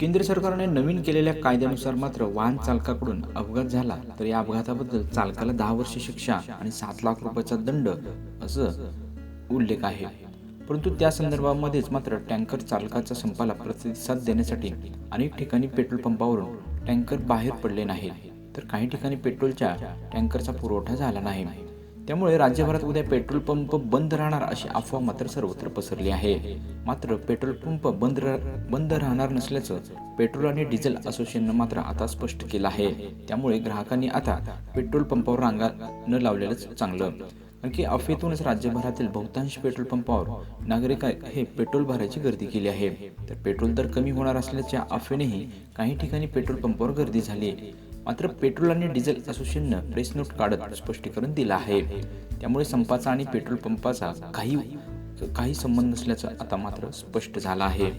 केंद्र सरकारने नवीन केलेल्या कायद्यानुसार मात्र वाहन चालकाकडून अपघात झाला तर या अपघाताबद्दल चालकाला दहा वर्ष शिक्षा आणि सात लाख रुपयाचा दंड असं उल्लेख आहे. परंतु त्या संदर्भामध्येच मात्र टँकर चालकाच्या संपाला प्रतिसाद देण्यासाठी अनेक ठिकाणी पेट्रोल पंपावरून टँकर बाहेर पडले नाही. तर काही ठिकाणी पेट्रोलच्या टँकरचा पुरवठा झाला नाही. त्यामुळे राज्यभरात उद्या पेट्रोल पंप बंद राहणार अशी अफवा मात्र सर्वत्र पसरली आहे. मात्र पेट्रोल पंप बंद बंद राहणार नसल्याचं पेट्रोल आणि डिझेल असोसिएशननं मात्र आता स्पष्ट केलं आहे. त्यामुळे ग्राहकांनी आता पेट्रोल पंपावर रांगा न लावलेलंच चांगलं. आणखी अफवेतूनच राज्यभरातील बहुतांश पेट्रोल पंपावर नागरिक हे पेट्रोल भरायची गर्दी केली आहे. तर पेट्रोल दर कमी होणार असल्याच्या अफवेनेही काही ठिकाणी पेट्रोल पंपावर गर्दी झाली मात्र पेट्रोल आणि डिझेल असोसिएशननं प्रेस नोट काढत स्पष्टीकरण दिलं आहे. त्यामुळे संपाचा आणि पेट्रोल पंपाचा काही काही संबंध नसल्याचं आता मात्र स्पष्ट झालं आहे.